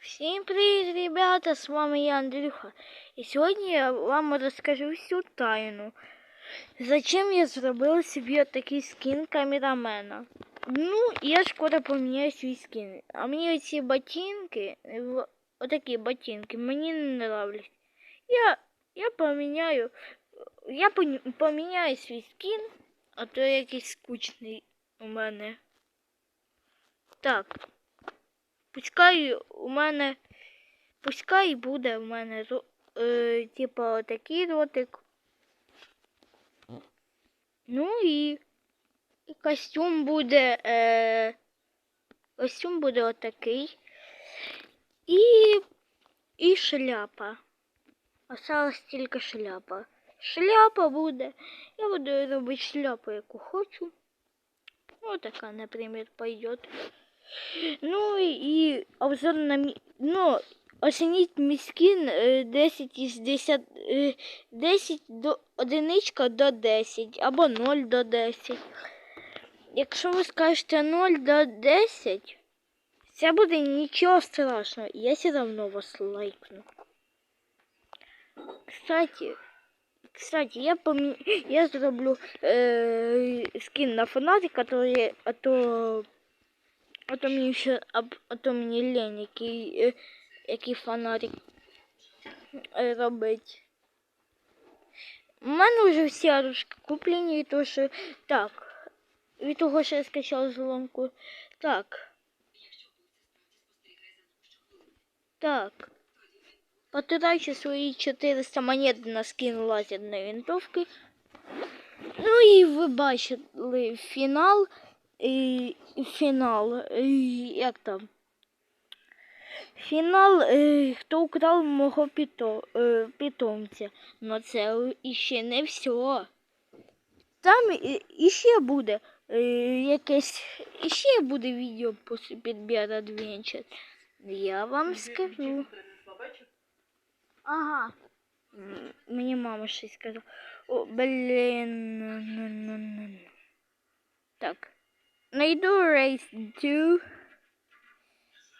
Всім привіт, ребята! З вами я Андрюха. І сьогодні я вам розкажу всю тайну. Зачем я зробила собі такий скін камерамена? Ну, я скоро поміняю свій скін. А мені ці ботинки, в- отакі ботинки, мені не нравлять. Я, я поміняю, я поміняю свій скін, а то якийсь скучний у мене. Так. Пускай у мене. Пускай буде у мене е, типа отакий ротик. Ну і, і костюм буде. Е, костюм буде отакий. І, і шляпа. Осталась тільки шляпа. Шляпа буде. Я буду робити шляпу, яку хочу. Ну, така, наприклад, пойдет. Ну і обзор на ну, оцініть мій скін е, 10 із 10, е, 10 до одиничка до 10 або 0 до 10. Якщо ви скажете 0 до 10, це буде нічого страшного, я все одно вас лайкну. Кстати, кстати, я помі... я зроблю е, скін на фанатика, который, а то а то мені ще, а, то мені лень, який, е, який фонарик е, робить. У мене вже всі арушки куплені, то що так. Від того, що я скачав зломку. Так. Так. Потираю свої 400 монет на скін лазерної винтовки. Ну і ви бачили фінал. І, і фінал. І, як там? Фінал, е, хто украв мого піто, е, питомця. Ну це іще не все. Там і- іще буде е, якесь, іще буде відео після підбір адвенчер. Я вам скажу. Ага. Мені мама щось сказала. О, блін. ну-ну-ну-ну. Так. Найду Race 2.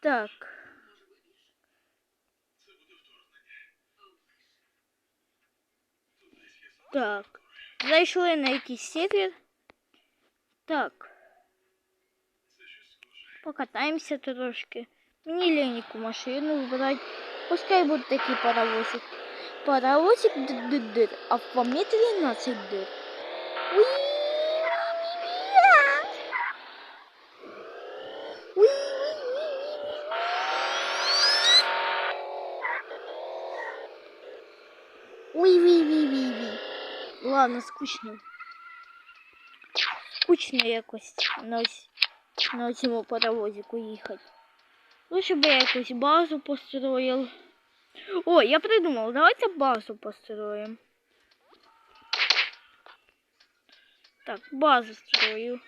Так. Так. Зайшли на якийсь сервер. Так. Покатаємося трошки. Мені ленику машину вбрати. Пускай буде такий паровозик. Паровозик дир-дир-дир, а в помі 13 дир. Уі! Уи, Ладно, скучно. Скучно якось на на цьому паровозику їхати. Лучше би я якусь базу построїв. О, я придумав, давайте базу построїмо. Так, базу строю.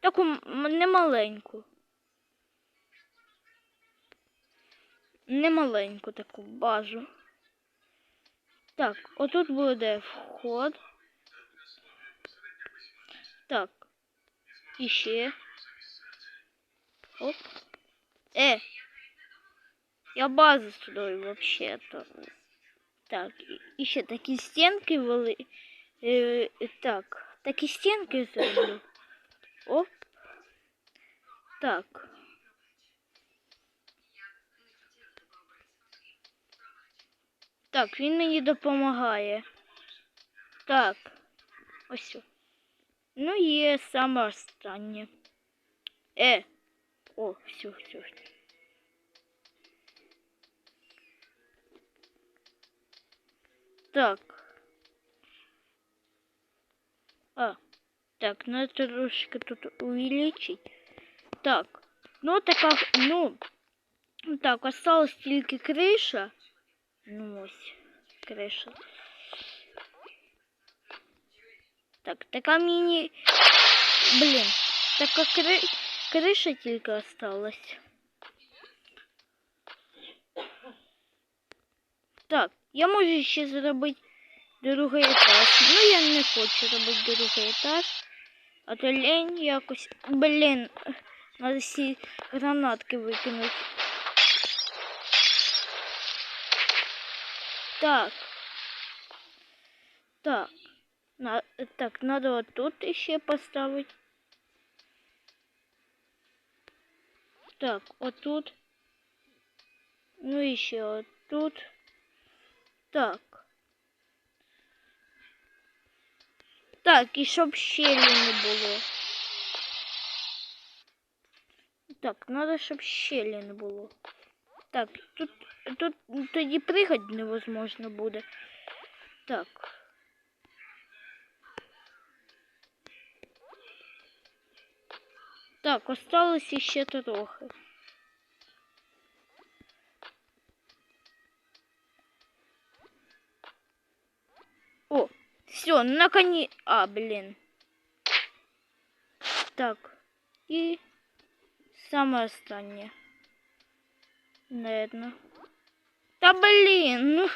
Таку м- не маленьку. Не таку базу. Так, отут буде вход. Так. І ще. Оп. Е. Я базу строю вообще-то. Так, і- і ще такі стінки вели. Е, так, такі стінки зроблю. Оп. Так. Так, він мені допомагає. Так. Ось. о. Ну, є саме останнє. Е. О, все, все. все. Так. А, так, надо трошки тут увеличить. Так, ну така, ну, так, осталась тільки криша. Ну ось, криша. Так, така міні... Блін, така кри... криша тільки осталась. Так, я можу ще зробити другий етаж. Ну, я не хочу робити другий етаж. А то лень якось. Блін, надо всі гранатки викинути. Так. Так. На, так, надо вот тут еще поставить. Так, вот тут. Ну, еще вот тут. Так. Так, і щоб щелі не було. Так, надо, щоб щелі не було. Так, тут, тут тоді пригать невозможно буде. Так. Так, осталось ще трохи. О, все, наконец... А, блин. Так. І саме останнє. Наверно. Та блін, ну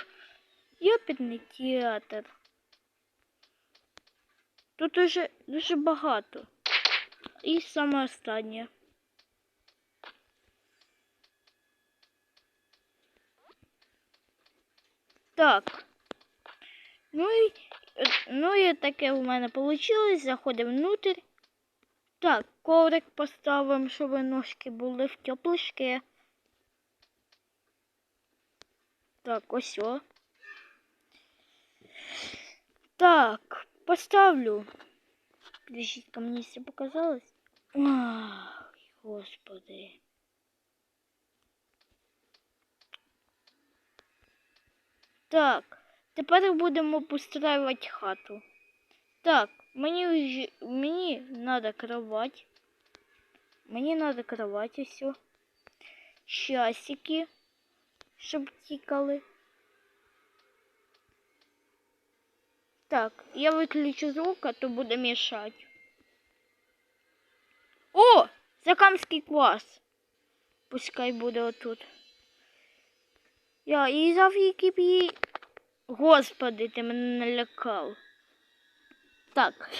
йопітний театр. Тут уже дуже багато. І саме останнє. Так. Ну і, ну і таке в мене вийшло. Заходимо внутрь. Так, коврик поставимо, щоб ножки були в теплишки. Так, ось о. Так, поставлю. Подождите, мені все показалось. Ах, господи. Так, тепер будемо постраювати хату. Так, мені вже, мені надо кровать. Мені надо кровать все. Часики, Щоб тікали. Так, я виключу звук, а то буде мішати. О! Закамський клас. Пускай буде отут. Я і завіки б. Господи, ти мене налякав. Так.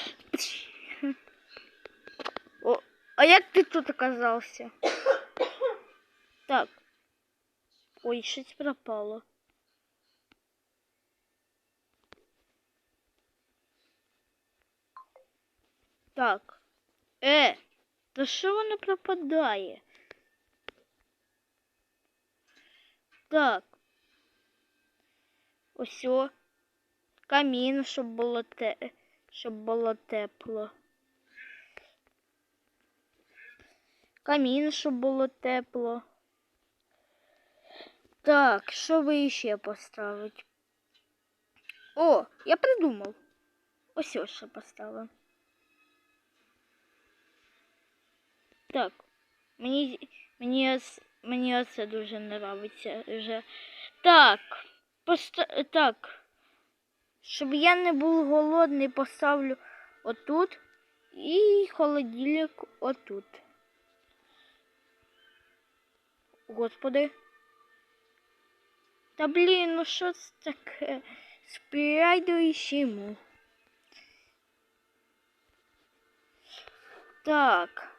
О, а як ти тут оказався? Так. Ой, щось пропало. Так. Е, та що воно пропадає? Так. Ось о. Камін, щоб було те, щоб було тепло. Камін, щоб було тепло. Так, що би ще поставити? О, я придумав. Ось ось що поставив. Так, мені, мені, мені оце дуже нравиться вже. Так, поста... так. Щоб я не був голодний, поставлю отут і холодильник отут. Господи. Та блін, ну що це таке? Спрайдуючий йому. Так.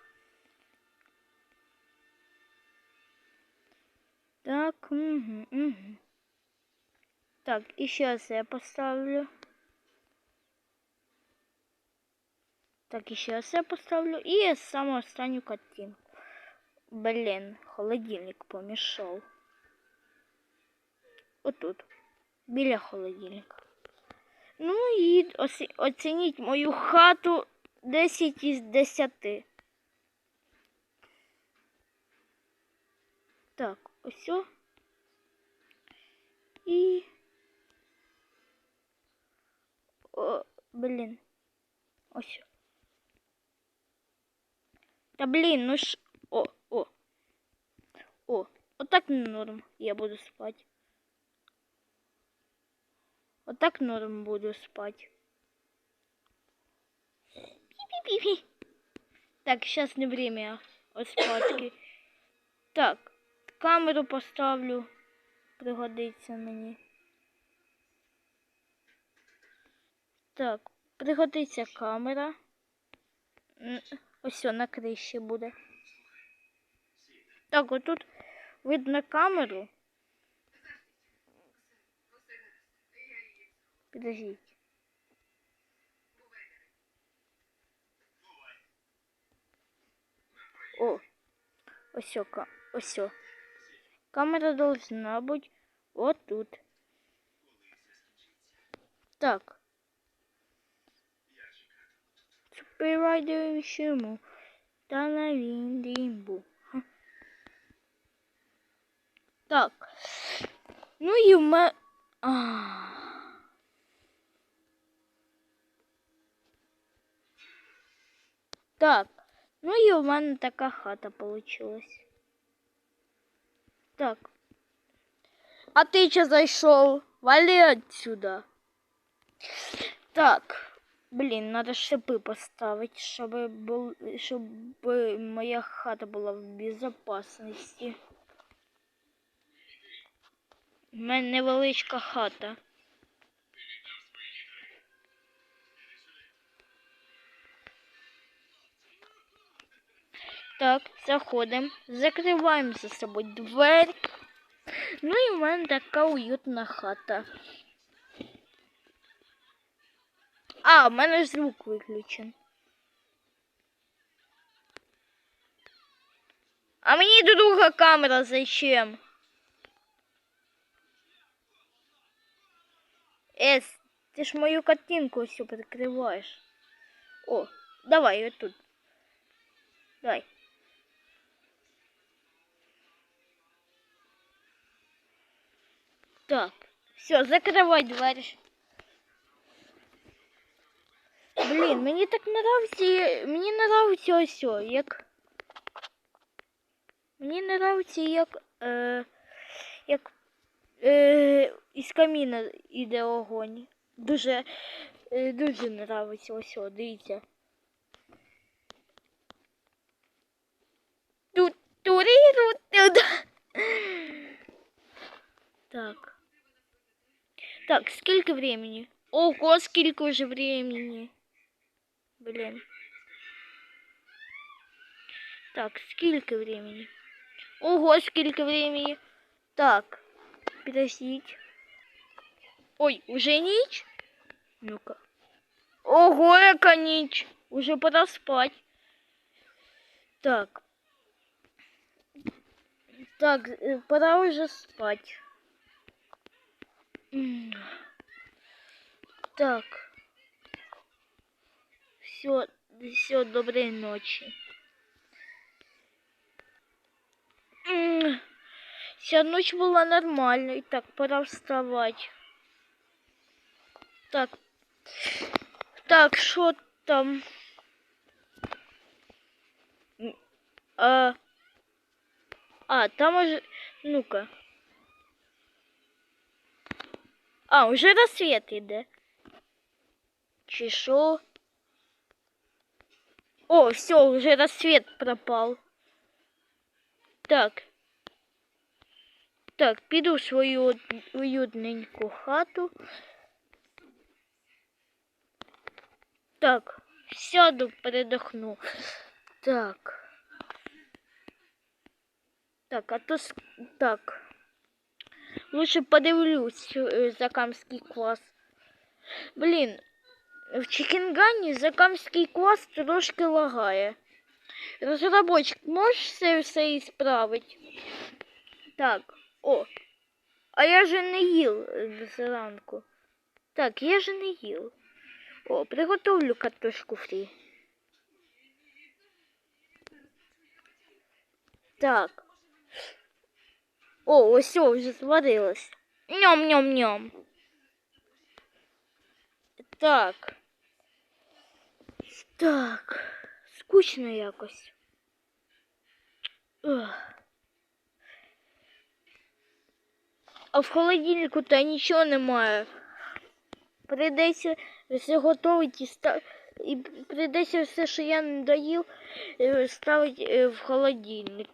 Так, угу, угу. Так, і ще це я поставлю. Так, і ще це поставлю. І саму останню картинку. Блін, холодильник помішав. Отут. Біля холодильника. Ну і оці- оцініть мою хату 10 із 10. Так, ось. І. О, блін. Ось. Та блін, ну ж. О, о. О, отак норм я буду спати. Отак норм буду спати. Так, сейчас не время от. Так, камеру поставлю. Пригодиться мені. Так, пригодиться камера. Ось на криші буде. Так, отут видно камеру. Підождіть. О, ось, ка, ось. Камера должна бути вот тут. Так. Співаючому та на віндимбу. Так. Ну і в мене... Так. Ну і у мене така хата получилась. Так. А ти че зайшов? Вали отсюда. Так. Блін, надо шипи поставити, щоб, був, щоб моя хата була в безопасності. У мене невеличка хата. Так, заходимо, закриваємо за собою двері. Ну і в мене така уютна хата. А, в мене ж звук виключен. А мені друга камера зачем? Эс, ты ж мою картинку все прикрываешь. О, давай вот тут. Давай. Так, все, закрывай дверь. Блін, мені так нравиться, мені нравиться ось, як... Мені нравиться, як, е, як е, із каміна іде огонь. Дуже, е, дуже нравиться ось, дивіться. Тут, турі, тут, Так. Так, сколько времени? Ого, сколько уже времени. Блин. Так, сколько времени? Ого, сколько времени. Так, подождите. Ой, уже ночь? Ну-ка. Ого, яка ніч. Уже пора спать. Так. Так, э, пора уже спать. Так. Все, все, доброй ночи. Вся ночь была нормальной. Так, пора вставать. Так. Так, что там? А, а там уже... Ну-ка. А, уже рассвет іде. Чи що? О, все, уже рассвет пропал. Так. Так, піду в свою уютненьку хату. Так, сяду, передохну. Так. Так, а то так. Лучше подивлюсь е, закамський клас. Блін, в Чикінгані закамський клас трошки лагає. Розробочик, можеш це все ісправити? Так, о. А я же не їв е, зранку. Так, я же не їв. О, приготовлю картошку фрі. Так. О, ось вже зварилось. Ням-ням-ням. Так. Так. Скучно якось. А в холодильнику та нічого немає. Прийдеться все готувати і ста... і прийдеться все, що я не доїв, е, ставити е, в холодильник.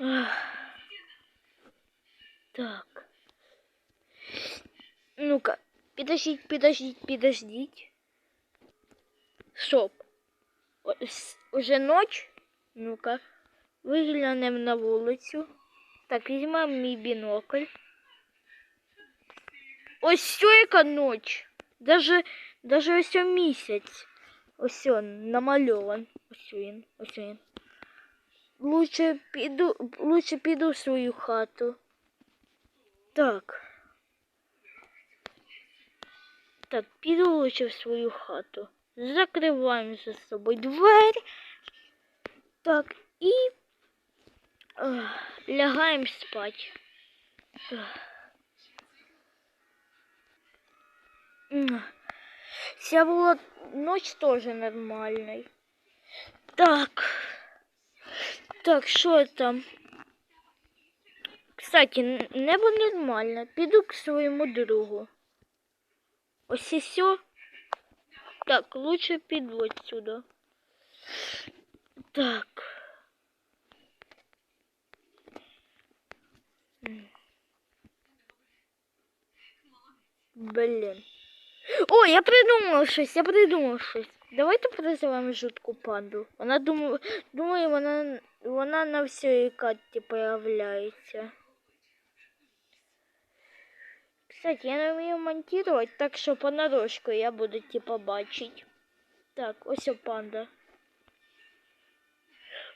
Ах. Так. Ну-ка, підождіть, підождіть, підождіть. Стоп. Ось Уже ніч? Ну-ка. Виглянемо на вулицю. Так, візьмемо мій бінокль. ось сьо яка ніч. Даже, даже ось о місяць. Ось он намальован. Ось він, ось він. Лучше піду, лучше піду в свою хату. Так. Так, піду лучше в свою хату. Закриваємо за собою двері. Так, і е, лягаємо спати. Вся була ночь тоже нормальной. Так. Так, що там? Кстати, небо нормально. Піду к своєму другу. Ось і все. Так, лучше піду отсюда. Так. М. Блін. О, я придумала щось, я придумала щось. Давайте призовемо жутку панду. Вона думає, думає, вона, вона на всій карті появляється. Кстати, я не вмію монтувати, так що понарошку я буду типа бачити. Так, ось о панда.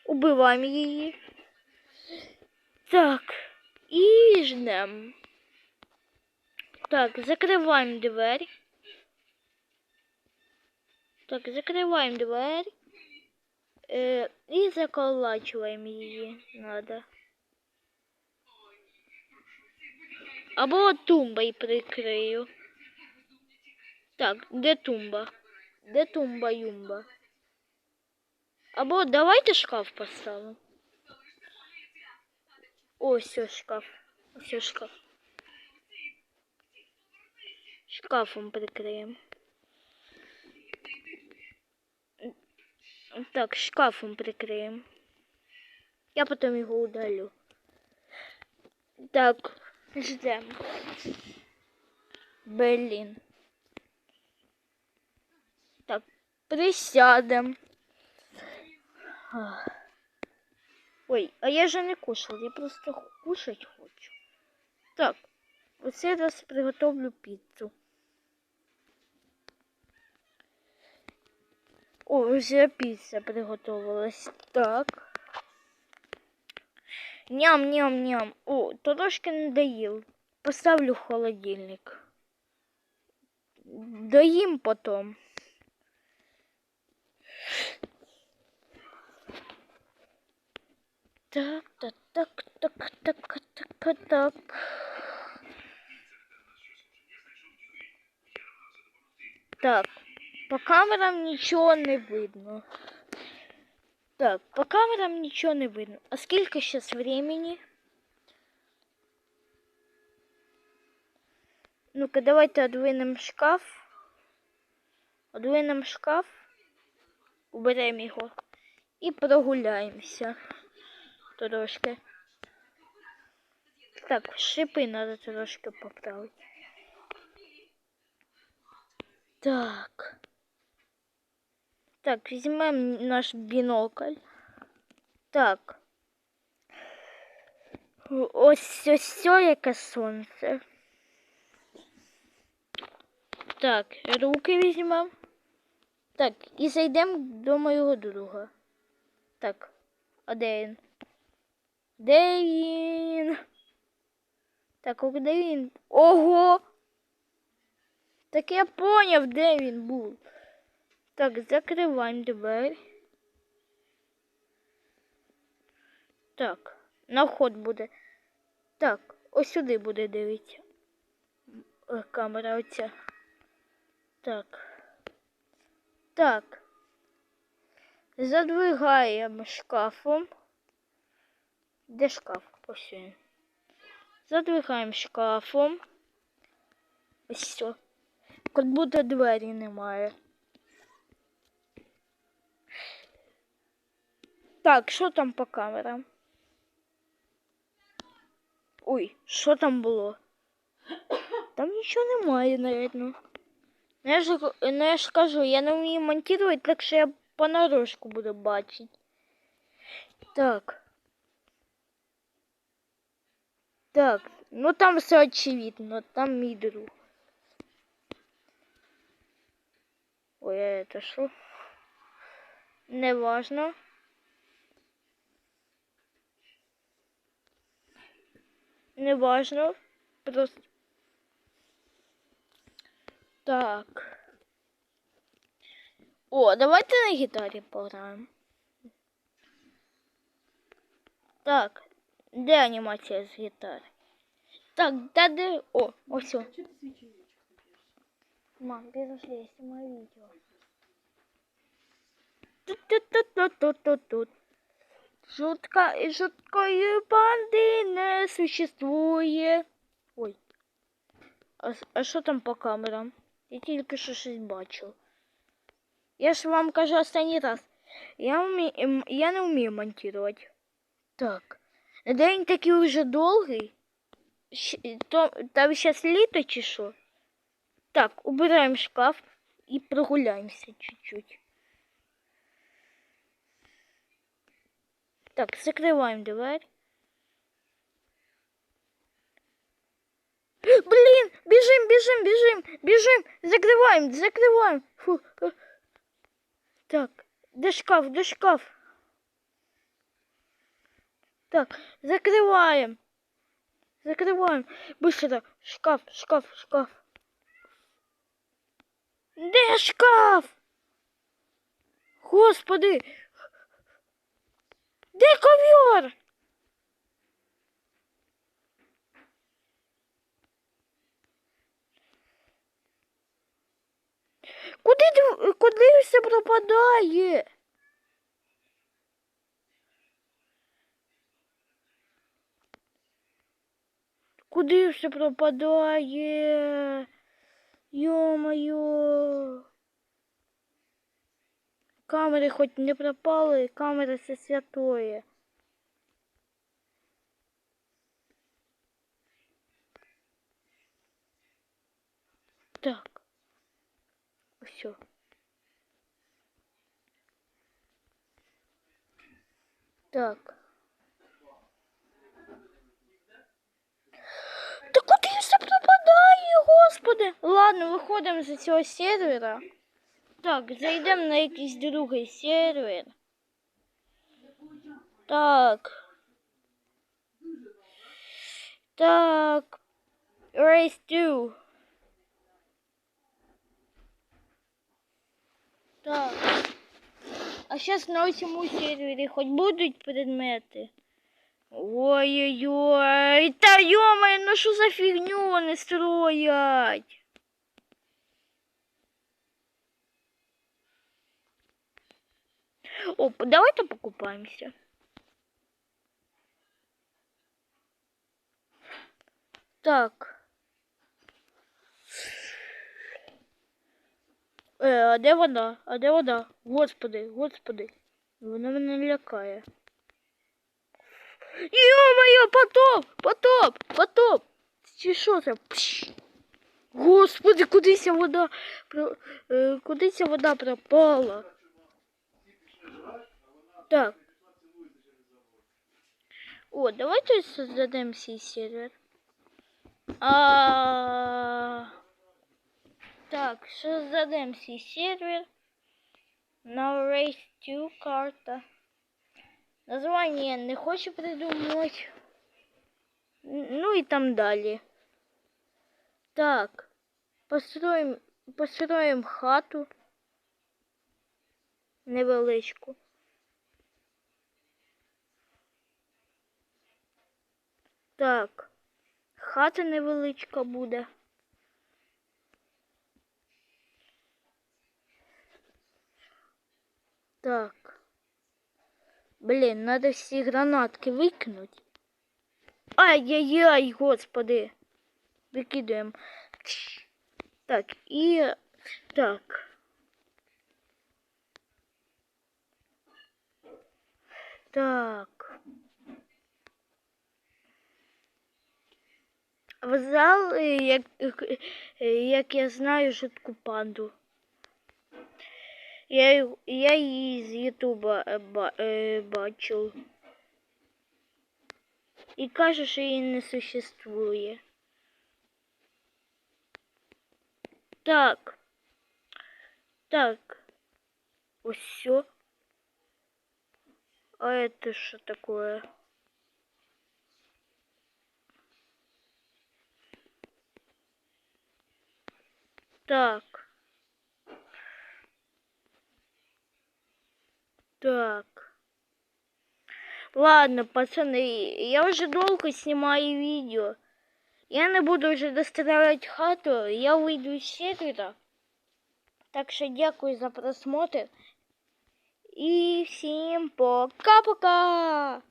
Убиваємо її. Так. І ждем. Так, закриваємо двері. Так, закриваємо двері. Е, і заколачуємо її. Надо. Або тумбой прикрию. Так, де тумба? Де тумба юмба? Або давайте шкаф поставимо. Ось ось шкаф. Ось ось шкаф. Шкафом прикриємо. Так, шкафом прикриємо. Я потім його удалю. Так, ждемо. Блін. Так, присядем. Ой, а я же не кушал, я просто кушать хочу. Так, оце раз приготовлю піцу. О, вже піца приготувалась. Так. Ням-ням-ням. О, трошки не доїв. Поставлю в холодильник. Доїм потом. Так, так, так, так, так, так, так. Так, По камерам нічого не видно. Так, по камерам нічого не видно. А скільки зараз времени? Ну-ка, давайте одвинемо шкаф. Одвинемо шкаф. Уберемо його. І прогуляємося. Трошки. Так, шипи треба трошки поправити. Так. Так, візьмемо наш бінокль. Так. Ось ось яке сонце. Так, руки візьмемо. Так, і зайдемо до моєго друга. Так, а де він? Де він? Так, а де він? Ого! Так я поняв, де він був. Так, закриваємо двері. Так, на вход буде. Так, ось сюди буде дивитися. Камера оця. Так. Так. Задвигаємо шкафом. Де шкаф? Ось він. Задвигаємо шкафом. Ось все. Як будто двері немає. Так, що там по камерам? Ой, що там було? Там нічого немає, навіть. Ну, я ж, ну я ж кажу, я не вмію монтувати, так що я понарошку буду бачити. Так. Так, ну там все очевидно, там мій друг. Ой, а это що? Неважно. Неважно. Просто. Так. О, давайте на гітарі пограємо. Так, де анімація з гітари? Так, та де. О, ось. все. Что ты свечи Мам, подожди, я снимаю видео. Тут-тут-тут-тут-тут-тут. Жутка і жуткої банди не существує. Ой. А, а там по камерам? Я тільки що щось бачив. Я ж вам кажу останній раз. Я, вмі... ем, я не вмію монтувати. Так. День такий вже довгий. Щ- То, там зараз літо чи що? Так, убираем шкаф и прогуляемся чуть-чуть. Так, закрываем дверь. Блин, бежим, бежим, бежим, бежим, закрываем, закрываем. Фу. э. Так, де шкаф, де шкаф. Так, закрываем. Закрываем. Быстро. Шкаф, шкаф, шкаф. Де шкаф? Господи. Де ковер? Куди, куди все пропадає? Куди все пропадає? Ё-моё. Камери хоч не пропали, камери це святое. Так. Все. Так. Та куди все пропадає, господи? Ладно, виходимо з цього сервера. Так, зайдемо на якийсь другий сервер. Так. Так. Race 2. Так. А сейчас на цьому сервері хоч будуть предмети? Ой-ой-ой, та йомай, ну що за фігню вони строять? О, давайте покупаемся. Так. Е, а де вода? А де вода? Господи, господи. Вона мене лякає. Йо-моє, потоп! Потоп! Потоп! Чи що це? Пш! Господи, кудись вода про... е, кудись вода пропала. Так. О, давайте создадим сей сервер. А... Так, создадим сей сервер. На Race 2 карта. Название не хочу придумать. Ну и там далее. Так. Построим, построим хату. Невеличку. Так. Хата невеличка буде. Так. Блін, надо всі гранатки викинуть. Ай-яй-яй, господи. Викидаємо. Так, і так. Так. В зал, е, як, як я знаю, жутку панду. Я, я її з Ютуба е, е, бачив. І каже, що її не существує. Так. Так. Вот все. А это что такое? Так. Так. Ладно, пацаны, я уже долго снимаю видео. Я не буду вже доставляти хату, я вийду з секрета. Так що дякую за просмотр. І всім пока-пока!